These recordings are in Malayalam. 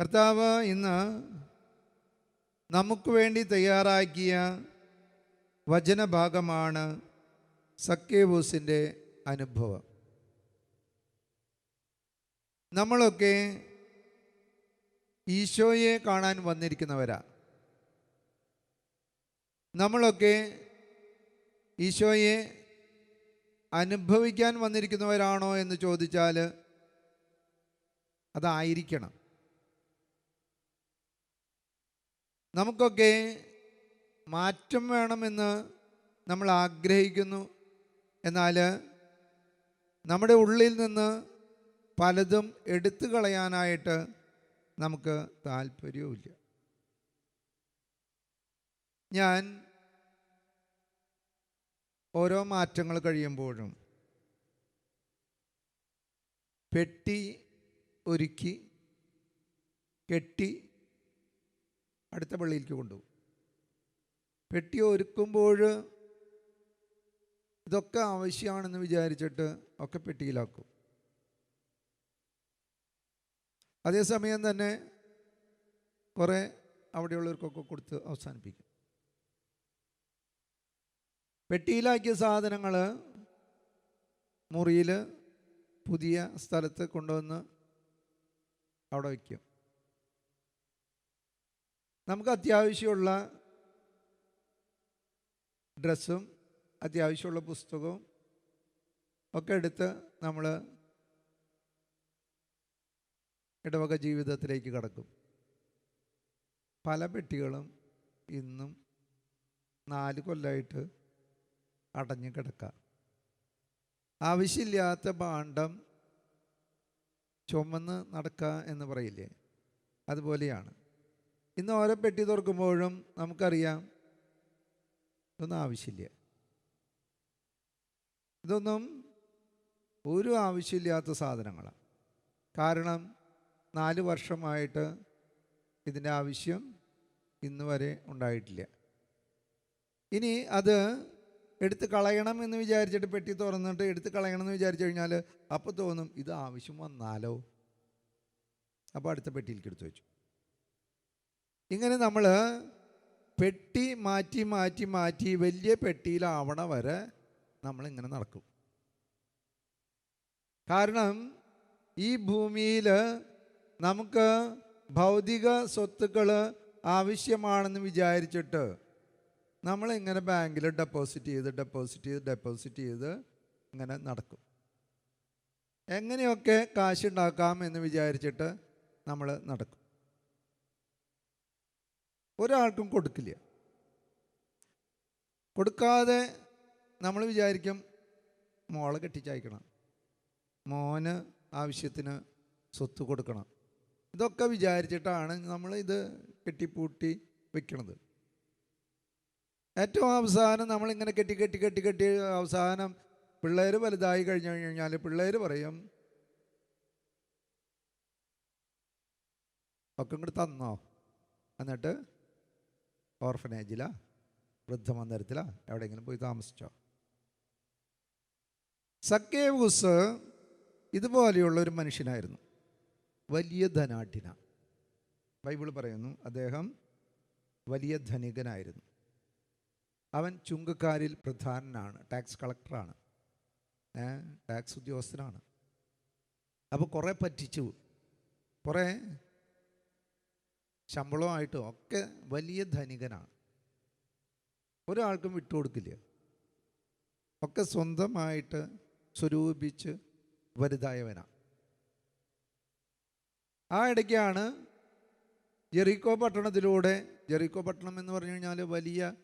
കർത്താവ് ഇന്ന് നമുക്ക് വേണ്ടി തയ്യാറാക്കിയ വചനഭാഗമാണ് സക്കേബൂസിന്റെ അനുഭവം. നമ്മളൊക്കെ ഈശോയെ കാണാൻ വന്നിരിക്കുന്നവരാ. നമ്മളൊക്കെ ഈശോയെ അനുഭവിക്കാൻ വന്നിരിക്കുന്നവരാണോ എന്ന് ചോദിച്ചാൽ അതായിരിക്കണം. നമുക്കൊക്കെ മാറ്റം വേണമെന്ന് നമ്മൾ ആഗ്രഹിക്കുന്നു. എന്നാൽ നമ്മുടെ ഉള്ളിൽ നിന്ന് പലതും എടുത്തു കളയാനായിട്ട് നമുക്ക് താല്പര്യവുമില്ല. ഞാൻ ഓരോ മാറ്റങ്ങൾ കഴിയുമ്പോഴും പെട്ടി ഒരുക്കി കെട്ടി അടുത്ത പള്ളിയിലേക്ക് കൊണ്ടുപോകും. പെട്ടി ഒരുക്കുമ്പോൾ ഇതൊക്കെ ആവശ്യമാണെന്ന് വിചാരിച്ചിട്ട് ഒക്കെ പെട്ടിയിലാക്കും. അതേസമയം തന്നെ കുറേ അവിടെയുള്ളവർക്കൊക്കെ കൊടുത്ത് അവസാനിപ്പിക്കും. പെട്ടിയിലാക്കിയ സാധനങ്ങൾ മുറിയിൽ പുതിയ സ്ഥലത്ത് കൊണ്ടുവന്ന് അവിടെ വയ്ക്കും. നമുക്ക് അത്യാവശ്യമുള്ള ഡ്രസ്സും അത്യാവശ്യമുള്ള പുസ്തകവും ഒക്കെ എടുത്ത് നമ്മൾ ഇടവക ജീവിതത്തിലേക്ക് കടക്കും. പല പെട്ടികളും ഇന്നും നാല് കൊല്ലമായിട്ട് അടഞ്ഞു കിടക്കാം. ആവശ്യമില്ലാത്ത ഭാണ്ഡം ചുമന്ന് നടക്കുക എന്ന് പറയില്ലേ? അതുപോലെയാണ്. ഇന്ന് ഓരോ പെട്ടി തുറക്കുമ്പോഴും നമുക്കറിയാം ഇതൊന്നും ആവശ്യമില്ല. ഇതൊന്നും ഒരു ആവശ്യമില്ലാത്ത സാധനങ്ങളാണ്. കാരണം നാല് വർഷമായിട്ട് ഇതിന്റെ ആവശ്യം ഇന്ന് വരെ ഉണ്ടായിട്ടില്ല. ഇനി അത് എടുത്ത് കളയണം എന്ന് വിചാരിച്ചിട്ട് പെട്ടി തുറന്നിട്ട് എടുത്ത് കളയണം എന്ന് വിചാരിച്ചു കഴിഞ്ഞാൽ അപ്പോൾ തോന്നും ഇത് ആവശ്യം വന്നാലോ? അപ്പോൾ അടുത്ത പെട്ടിയിലേക്ക് എടുത്തു വെച്ചു. ഇങ്ങനെ നമ്മൾ പെട്ടി മാറ്റി മാറ്റി മാറ്റി വലിയ പെട്ടിയിലാവണ വരെ നമ്മളിങ്ങനെ നടക്കും. കാരണം ഈ ഭൂമിയിൽ നമുക്ക് ഭൗതിക സ്വത്തുക്കൾ ആവശ്യമാണെന്ന് വിചാരിച്ചിട്ട് നമ്മളിങ്ങനെ ബാങ്കിൽ ഡെപ്പോസിറ്റ് ചെയ്ത് ഡെപ്പോസിറ്റ് ചെയ്ത് ഡെപ്പോസിറ്റ് ചെയ്ത് ഇങ്ങനെ നടക്കും. എങ്ങനെയൊക്കെ കാശുണ്ടാക്കാം എന്ന് വിചാരിച്ചിട്ട് നമ്മൾ നടക്കും. ഒരാൾക്കും കൊടുക്കില്ല. കൊടുക്കാതെ നമ്മൾ വിചാരിക്കും മോളെ കെട്ടിച്ചയക്കണം. മോന് ആവശ്യത്തിന് സ്വത്ത് കൊടുക്കണം. ഇതൊക്കെ വിചാരിച്ചിട്ടാണ് നമ്മൾ ഇത് കെട്ടിപ്പൂട്ടി വെക്കണത്. ഏറ്റവും അവസാനം നമ്മളിങ്ങനെ കെട്ടി കെട്ടി കെട്ടി കെട്ടി അവസാനം പിള്ളേർ വലുതായി കഴിഞ്ഞു കഴിഞ്ഞാൽ പിള്ളേർ പറയും ഒക്കെ ഇങ്ങോട്ട് തന്നോ? എന്നിട്ട് ഓർഫനേജിലാ? വൃദ്ധമന്ദിരത്തിലാ? എവിടെയെങ്കിലും പോയി താമസിച്ചോ? സക്കേവൂസ് ഇതുപോലെയുള്ള ഒരു മനുഷ്യനായിരുന്നു. വലിയ ധനാഠ്യന ബൈബിൾ പറയുന്നു അദ്ദേഹം വലിയ ധനികനായിരുന്നു. അവൻ ചുങ്കക്കാരിൽ പ്രധാനനാണ് ടാക്സ് കളക്ടറാണ്. ടാക്സ് ഉദ്യോഗസ്ഥനാണ്. അപ്പോൾ കുറേ പറ്റിച്ചു. കുറേ ശമ്പളമായിട്ടും ഒക്കെ വലിയ ധനികനാണ്. ഒരാൾക്കും വിട്ടുകൊടുക്കില്ല. ഒക്കെ സ്വന്തമായിട്ട് സ്വരൂപിച്ച് വലുതായവനാണ്. ആ ഇടയ്ക്കാണ് ജെറിക്കോ പട്ടണത്തിലൂടെ ജെറിക്കോ പട്ടണം എന്ന് പറഞ്ഞു കഴിഞ്ഞാൽ വലിയ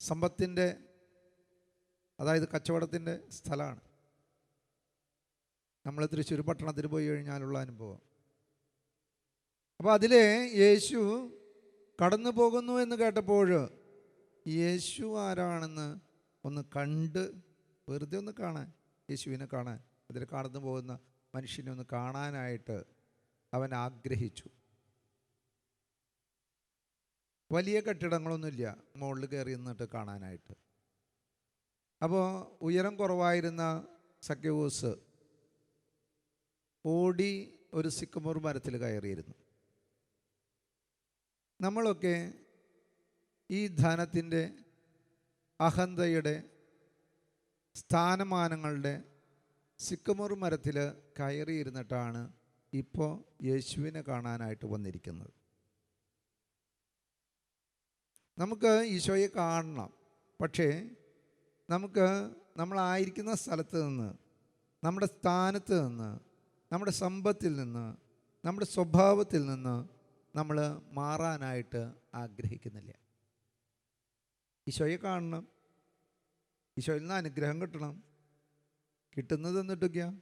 സമ്പത്തിന്റെ അതായത് കച്ചവടത്തിന്റെ സ്ഥലമാണ്. നമ്മൾ തൃശ്ശൂർ പട്ടണത്തിൽ പോയി കഴിഞ്ഞാലുള്ള അനുഭവം. അപ്പോൾ അതിലെ യേശു കടന്നു പോകുന്നു എന്ന് കേട്ടപ്പോൾ യേശു ആരാണെന്ന് ഒന്ന് കണ്ട് വെറുതെ ഒന്ന് കാണാൻ യേശുവിനെ കാണാൻ അതിൽ കടന്നു പോകുന്ന മനുഷ്യനെ ഒന്ന് കാണാനായിട്ട് അവൻ ആഗ്രഹിച്ചു. വലിയ കെട്ടിടങ്ങളൊന്നുമില്ല മുകളിൽ കയറി നിന്നിട്ട് കാണാനായിട്ട്. അപ്പോൾ ഉയരം കുറവായിരുന്ന സഖ്യവൂസ് ഓടി ഒരു സിക്കമൂർ മരത്തിൽ കയറിയിരുന്നു. നമ്മളൊക്കെ ഈ ധനത്തിന്റെ അഹന്തയുടെ സ്ഥാനമാനങ്ങളുടെ സിക്കമൂർ മരത്തിൽ കയറിയിരുന്നിട്ടാണ് ഇപ്പോൾ യേശുവിനെ കാണാനായിട്ട് വന്നിരിക്കുന്നത്. നമുക്ക് ഈശോയെ കാണണം. പക്ഷേ നമുക്ക് നമ്മളായിരിക്കുന്ന സ്ഥലത്ത് നിന്ന് നമ്മുടെ സ്ഥാനത്ത് നിന്ന് നമ്മുടെ സമ്പത്തിൽ നിന്ന് നമ്മുടെ സ്വഭാവത്തിൽ നിന്ന് നമ്മൾ മാറാനായിട്ട് ആഗ്രഹിക്കുന്നില്ല. ഈശോയെ കാണണം. ഈശോയിൽ നിന്ന് അനുഗ്രഹം കിട്ടണം. കിട്ടുന്നത് എന്നിട്ടൊക്കെയാ?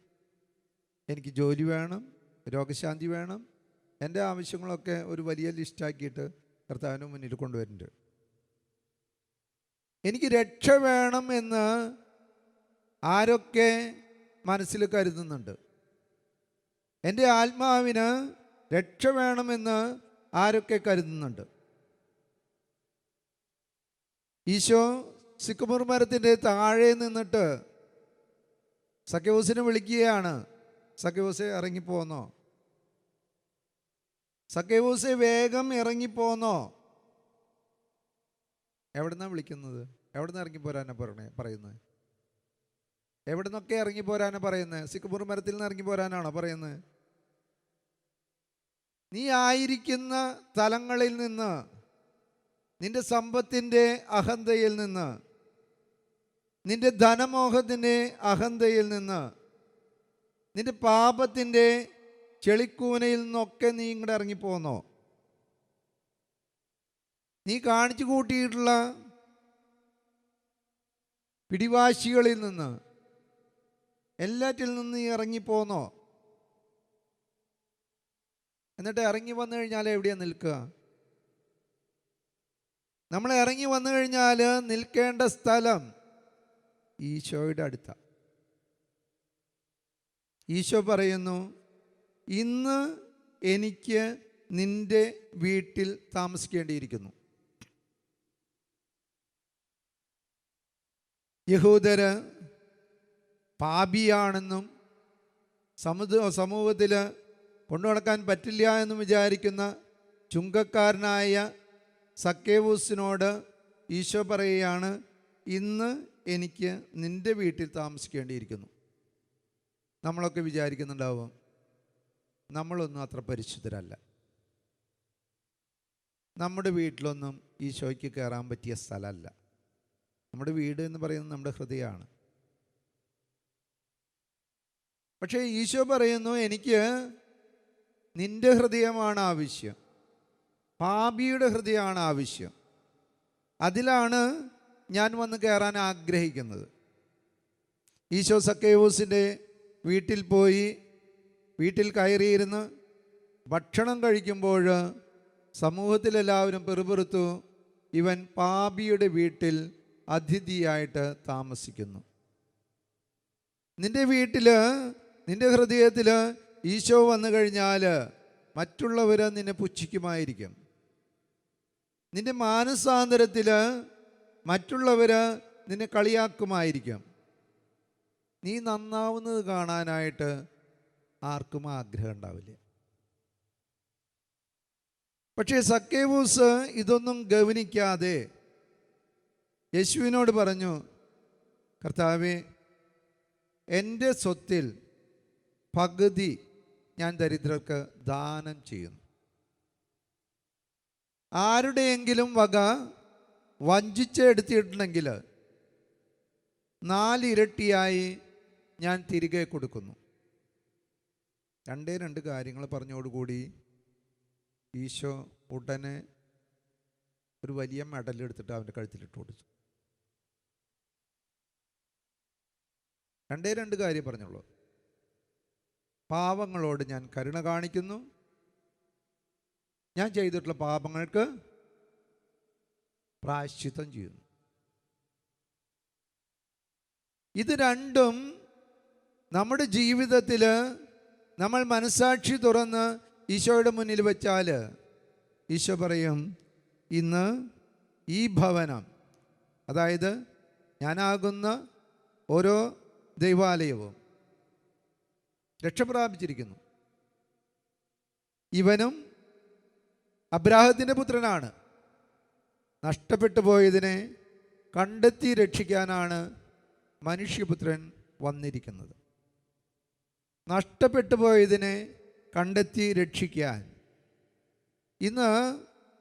എനിക്ക് ജോലി വേണം രോഗശാന്തി വേണം എന്റെ ആവശ്യങ്ങളൊക്കെ ഒരു വലിയ ലിസ്റ്റാക്കിയിട്ട് കർത്താവിന് മുന്നിൽ കൊണ്ടുവരുന്നുണ്ട്. എനിക്ക് രക്ഷ വേണം എന്ന് ആരൊക്കെ മനസ്സിൽ കരുതുന്നുണ്ട്? എന്റെ ആത്മാവിന് രക്ഷ വേണമെന്ന് ആരൊക്കെ കരുതുന്നുണ്ട്? ഈശോ സിക്കുമുർ മരത്തിന്റെ താഴെ നിന്നിട്ട് സഖ്യവൂസിനെ വിളിക്കുകയാണ്. സഖ്യവൂസെ ഇറങ്ങിപ്പോന്നോ? സഖ്യവൂസെ വേഗം ഇറങ്ങിപ്പോന്നോ? എവിടുന്നാണ് വിളിക്കുന്നത്? എവിടുന്ന് ഇറങ്ങിപ്പോരാനാ പറയണേ പറയുന്നത്? എവിടുന്നൊക്കെ ഇറങ്ങിപ്പോരാനാ പറയുന്നത്? സിക്കുമുർ മരത്തിൽ നിന്ന് ഇറങ്ങിപ്പോരാനാണോ പറയുന്നത്? നീ ആയിരിക്കുന്ന തലങ്ങളിൽ നിന്ന് നിന്റെ സമ്പത്തിന്റെ അഹന്തയിൽ നിന്ന് നിന്റെ ധനമോഹത്തിന്റെ അഹന്തയിൽ നിന്ന് നിന്റെ പാപത്തിന്റെ ചെളിക്കൂനയിൽ നിന്നൊക്കെ നീ ഇങ്ങോട്ട് ഇറങ്ങിപ്പോന്നോ? നീ കാണിച്ചു കൂട്ടിയിട്ടുള്ള പിടിവാശികളിൽ നിന്ന് എല്ലാറ്റിൽ നിന്ന് നീ ഇറങ്ങിപ്പോന്നോ? എന്നിട്ട് ഇറങ്ങി വന്നു കഴിഞ്ഞാൽ എവിടെയാ നിൽക്കുക? നമ്മൾ ഇറങ്ങി വന്നു കഴിഞ്ഞാൽ നിൽക്കേണ്ട സ്ഥലം ഈശോയുടെ അടുത്ത. ഈശോ പറയുന്നു ഇന്ന് എനിക്ക് നിന്റെ വീട്ടിൽ താമസിക്കേണ്ടിയിരിക്കുന്നു. യഹൂദര് പാപിയാണെന്നും സമൂഹത്തിൽ കൊണ്ടു നടക്കാൻ പറ്റില്ല എന്ന് വിചാരിക്കുന്ന ചുങ്കക്കാരനായ സക്കേവൂസിനോട് ഈശോ പറയുകയാണ് ഇന്ന് എനിക്ക് നിന്റെ വീട്ടിൽ താമസിക്കേണ്ടിയിരിക്കുന്നു. നമ്മളൊക്കെ വിചാരിക്കുന്നുണ്ടാവും നമ്മളൊന്നും അത്ര പരിശുദ്ധരല്ല. നമ്മുടെ വീട്ടിലൊന്നും ഈശോയ്ക്ക് കയറാൻ പറ്റിയ സ്ഥലമല്ല. നമ്മുടെ വീട് എന്ന് പറയുന്നത് നമ്മുടെ ഹൃദയമാണ്. പക്ഷേ ഈശോ പറയുന്നു എനിക്ക് നിന്റെ ഹൃദയമാണ് ആവശ്യം പാപിയുടെ ഹൃദയമാണ് ആവശ്യം അതിലാണ് ഞാൻ വന്ന് കയറാൻ ആഗ്രഹിക്കുന്നത്. ഈശോ സക്കേവൂസിന്റെ വീട്ടിൽ പോയി വീട്ടിൽ കയറിയിരുന്ന് ഭക്ഷണം കഴിക്കുമ്പോൾ സമൂഹത്തിലെല്ലാവരും പെറുപെറുത്തു ഇവൻ പാപിയുടെ വീട്ടിൽ അതിഥിയായിട്ട് താമസിക്കുന്നു. നിന്റെ വീട്ടിൽ നിന്റെ ഹൃദയത്തിൽ ഈശോ വന്നു കഴിഞ്ഞാൽ മറ്റുള്ളവർ നിന്നെ പുച്ഛിക്കുമായിരിക്കും. നിന്റെ മാനസാന്തരത്തിൽ മറ്റുള്ളവർ നിന്നെ കളിയാക്കുമായിരിക്കും. നീ നന്നാവുന്നത് കാണാനായിട്ട് ആർക്കും ആഗ്രഹം ഉണ്ടാവില്ല. പക്ഷേ സക്കേവൂസ് ഇതൊന്നും ഗവനിക്കാതെ യേശുവിനോട് പറഞ്ഞു കർത്താവേ എന്റെ സ്വത്തിൽ പകുതി ഞാൻ ദരിദ്രർക്ക് ദാനം ചെയ്യുന്നു. ആരുടെയെങ്കിലും വക വഞ്ചിച്ചെടുത്തിട്ടുണ്ടെങ്കിൽ നാലിരട്ടിയായി ഞാൻ തിരികെ കൊടുക്കുന്നു. രണ്ടേ രണ്ട് കാര്യങ്ങൾ പറഞ്ഞോടുകൂടി ഈശോ ഉടനെ ഒരു വലിയ മെഡൽ എടുത്തിട്ട് അവന്റെ കഴുത്തിലിട്ട് കൊടുത്തു. രണ്ടേ രണ്ട് കാര്യം പറഞ്ഞുള്ളൂ. പാവങ്ങളോട് ഞാൻ കരുണ കാണിക്കുന്നു. ഞാൻ ചെയ്തിട്ടുള്ള പാപങ്ങൾക്ക് പ്രായശ്ചിത്തം ചെയ്യുന്നു. ഇത് രണ്ടും നമ്മുടെ ജീവിതത്തിൽ നമ്മൾ മനസാക്ഷി തുറന്ന് ഈശോയുടെ മുന്നിൽ വെച്ചാൽ ഈശോ പറയും ഇന്ന് ഈ ഭവനം അതായത് ഞാനാകുന്ന ഓരോ ദൈവാലയവും രക്ഷപ്രാപിച്ചിരിക്കുന്നു. ഇവനും അബ്രാഹത്തിന്റെ പുത്രനാണ്. നഷ്ടപ്പെട്ടു പോയതിനെ കണ്ടെത്തി രക്ഷിക്കാനാണ് മനുഷ്യപുത്രൻ വന്നിരിക്കുന്നത്. നഷ്ടപ്പെട്ടു പോയതിനെ കണ്ടെത്തി രക്ഷിക്കാൻ. ഇന്ന്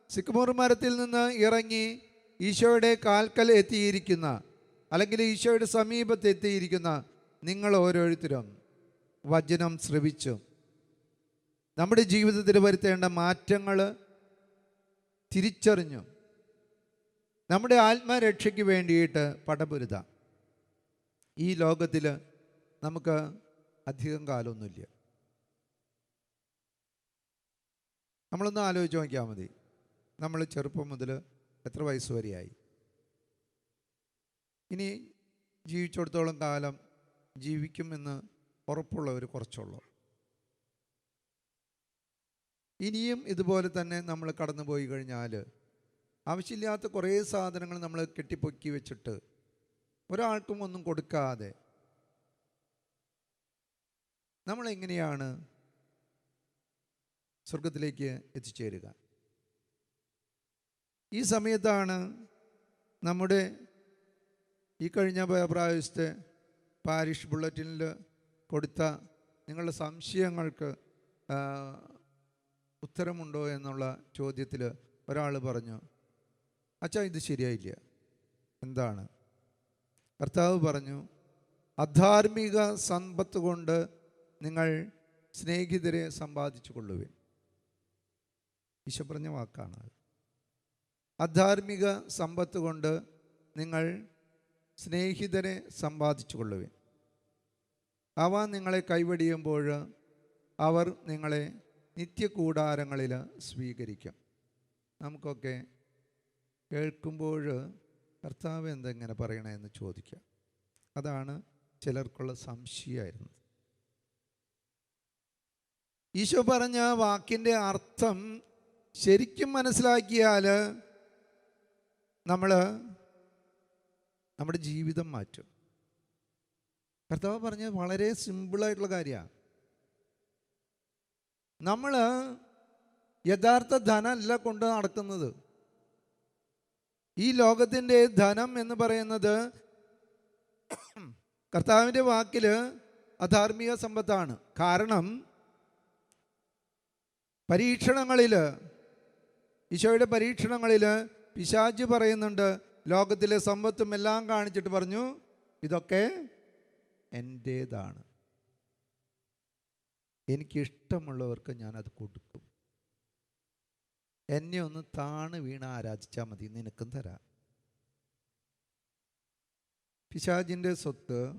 സിക്കുമൂർ മരത്തിൽ നിന്ന് ഇറങ്ങി ഈശോയുടെ കാൽക്കൽ എത്തിയിരിക്കുന്ന അല്ലെങ്കിൽ ഈശോയുടെ സമീപത്ത് എത്തിയിരിക്കുന്ന നിങ്ങൾ ഓരോരുത്തരും വചനം ശ്രവിച്ചു. നമ്മുടെ ജീവിതത്തിൽ വരുത്തേണ്ട മാറ്റങ്ങൾ തിരിച്ചറിഞ്ഞു. നമ്മുടെ ആത്മരക്ഷയ്ക്ക് വേണ്ടിയിട്ട് പടപുരുത. ഈ ലോകത്തിൽ നമുക്ക് അധികം കാലമൊന്നുമില്ല. നമ്മളൊന്ന് ആലോചിച്ച് നോക്കിയാൽ മതി. നമ്മൾ ചെറുപ്പം മുതൽ എത്ര വയസ്സ് വരെയായി? ഇനി ജീവിച്ചിടത്തോളം കാലം ജീവിക്കുമെന്ന് ഉറപ്പുള്ളവർ കുറച്ചുള്ളൂ. ഇനിയും ഇതുപോലെ തന്നെ നമ്മൾ കടന്നു പോയി കഴിഞ്ഞാൽ ആവശ്യമില്ലാത്ത കുറേ സാധനങ്ങൾ നമ്മൾ കെട്ടിപ്പൊക്കി വെച്ചിട്ട് ഒരാൾക്കും ഒന്നും കൊടുക്കാതെ നമ്മളെങ്ങനെയാണ് സ്വർഗത്തിലേക്ക് എത്തിച്ചേരുക? ഈ സമയത്താണ് നമ്മുടെ ഈ കഴിഞ്ഞ പ്രാവശ്യത്തെ പാരിഷ് ബുള്ളറ്റിനിൽ കൊടുത്ത നിങ്ങളുടെ സംശയങ്ങൾക്ക് ഉത്തരമുണ്ടോ എന്നുള്ള ചോദ്യത്തിൽ ഒരാൾ പറഞ്ഞു അച്ഛാ ഇത് ശരിയായില്ല. എന്താണ്? കർത്താവ് പറഞ്ഞു അധാർമിക സമ്പത്ത് കൊണ്ട് നിങ്ങൾ സ്നേഹിതരെ സമ്പാദിച്ചു കൊള്ളുവിൻ. ഈശോ പറഞ്ഞ വാക്കാണ് അധാർമിക സമ്പത്ത് കൊണ്ട് നിങ്ങൾ സ്നേഹിതരെ സമ്പാദിച്ചു കൊള്ളുവിൻ. അവ നിങ്ങളെ കൈവടിയുമ്പോൾ അവർ നിങ്ങളെ നിത്യകൂടാരങ്ങളിൽ സ്വീകരിക്കും. നമുക്കൊക്കെ കേൾക്കുമ്പോൾ കർത്താവ് എന്തെങ്ങനെ പറയണമെന്ന് ചോദിക്കാം. അതാണ് ചിലർക്കുള്ള സംശയമായിരുന്നത്. ഈശോ പറഞ്ഞ വാക്കിന്റെ അർത്ഥം ശരിക്കും മനസ്സിലാക്കിയാൽ നമ്മൾ നമ്മുടെ ജീവിതം മാറ്റും. കർത്താവ് പറഞ്ഞത് വളരെ സിമ്പിളായിട്ടുള്ള കാര്യമാണ്. നമ്മൾ യഥാർത്ഥ ധനമല്ല കൊണ്ട് നടക്കുന്നത്. ഈ ലോകത്തിന്റെ ധനം എന്ന് പറയുന്നത് കർത്താവിന്റെ വാക്കിൽ അധാർമിക സമ്പത്താണ്. കാരണം പരീക്ഷണങ്ങളിൽ ഈശോയുടെ പരീക്ഷണങ്ങളിൽ പിശാജ് പറയുന്നുണ്ട് ലോകത്തിലെ സമ്പത്തും എല്ലാം കാണിച്ചിട്ട് പറഞ്ഞു ഇതൊക്കെ എന്റേതാണ് എനിക്കിഷ്ടമുള്ളവർക്ക് ഞാനത് കൊടുക്കും. എന്നെ ഒന്ന് താണ് വീണ ആരാധിച്ചാൽ മതി നിനക്കും തരാം. പിശാജിന്റെ സ്വത്ത്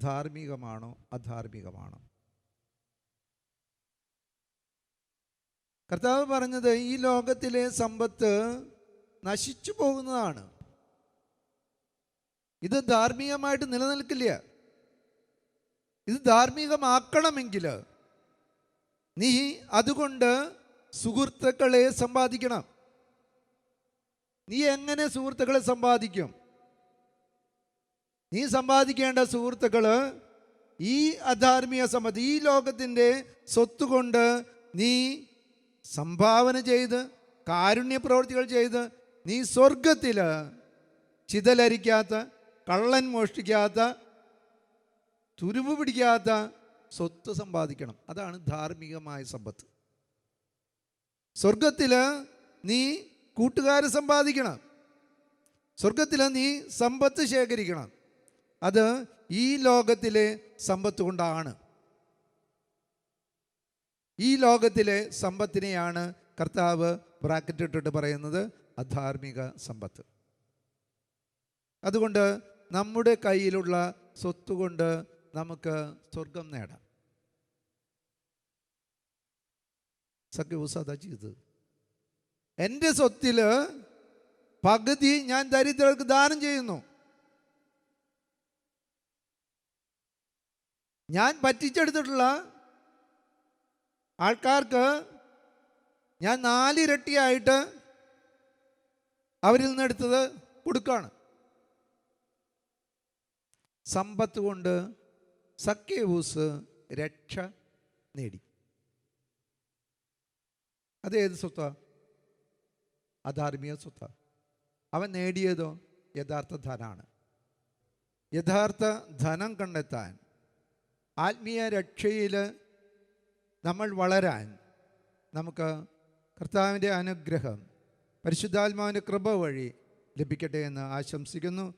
ധാർമ്മികമാണോ അധാർമികമാണോ കർത്താവ് പറഞ്ഞത് ഈ ലോകത്തിലെ സമ്പത്ത് നശിച്ചു പോകുന്നതാണ്. ഇത് ധാർമ്മികമായിട്ട് നിലനിൽക്കില്ല. ഇത് ധാർമ്മികമാക്കണമെങ്കിൽ നീ അതുകൊണ്ട് സുഹൃത്തുക്കളെ സമ്പാദിക്കണം. നീ എങ്ങനെ സുഹൃത്തുക്കളെ സമ്പാദിക്കും? നീ സമ്പാദിക്കേണ്ട സുഹൃത്തുക്കൾ ഈ അധാർമിക സമ്പത്ത് ഈ ലോകത്തിന്റെ സ്വത്ത് കൊണ്ട് നീ സംഭാവന ചെയ്ത് കാരുണ്യ പ്രവൃത്തികൾ ചെയ്ത് നീ സ്വർഗത്തിൽ ചിതലരിക്കാത്ത കള്ളൻ മോഷ്ടിക്കാത്ത തുരുമ്പ് പിടിക്കാത്ത സ്വത്ത് സമ്പാദിക്കണം. അതാണ് ധാർമ്മികമായ സമ്പത്ത്. സ്വർഗത്തിൽ നീ കൂട്ടുകാരെ സമ്പാദിക്കണം. സ്വർഗത്തിൽ നീ സമ്പത്ത് ശേഖരിക്കണം. അത് ഈ ലോകത്തിലെ സമ്പത്ത് കൊണ്ടാണ്. ഈ ലോകത്തിലെ സമ്പത്തിനെയാണ് കർത്താവ് ബ്രാക്കറ്റ് ഇട്ടിട്ട് പറയുന്നത് അധാർമിക സമ്പത്ത്. അതുകൊണ്ട് നമ്മുടെ കയ്യിലുള്ള സ്വത്ത് കൊണ്ട് നമുക്ക് സ്വർഗം നേടാം. സഖ്യവൂസ അതാ ചെയ്തത്. എന്റെ സ്വത്തിൽ പകുതി ഞാൻ ദരിദ്രർക്ക് ദാനം ചെയ്യുന്നു. ഞാൻ പറ്റിച്ചെടുത്തിട്ടുള്ള ആൾക്കാർക്ക് ഞാൻ നാലിരട്ടിയായിട്ട് അവരിൽ നിന്നെടുത്തത് കൊടുക്കുകയാണ് സമ്പത്ത് കൊണ്ട് സക്കേവൂസ് രക്ഷ നേടി. അത് ഏത് സ്വത്താ? അധാർമിക സ്വത്ത. അവൻ നേടിയതോ? യഥാർത്ഥ ധനാണ്. യഥാർത്ഥ ധനം കണ്ടെത്താൻ ആത്മീയ രക്ഷയിൽ നമ്മൾ വളരാൻ നമുക്ക് കർത്താവിന്റെ അനുഗ്രഹം പരിശുദ്ധാത്മാവിന്റെ കൃപ വഴി ലഭിക്കട്ടെ എന്ന് ആശംസിക്കുന്നു.